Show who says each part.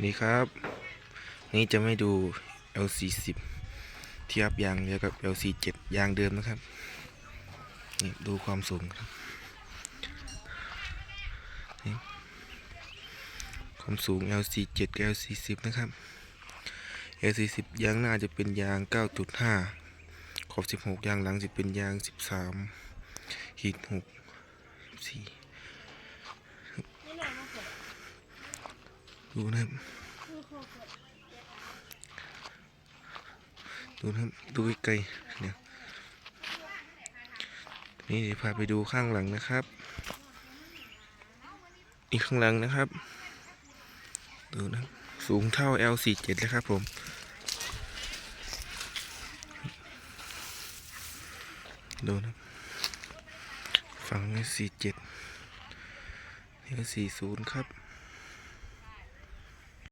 Speaker 1: นี่ครับ นี่จะไม่ดู L40 เทียบยางเดียวกับ L47 ยางเดิมนะครับ นี่ดูความสูงครับความสูง L47 กับ L40 นะครับ L40 ยางหน้าจะเป็นยาง 9.5 ขอบ 16 ยางหลังจะเป็นยาง 13ขีด6 4 ดูนะครับดูนะครับดูไกลๆเนี่ยนี่เดี๋ยวพาไปดูข้างหลังนะครับ อีกข้างหลังนะครับ ดูนะครับสูงเท่า L47 เลยครับผมดูนะฝั่งนี้47นี่ก็40 ครับ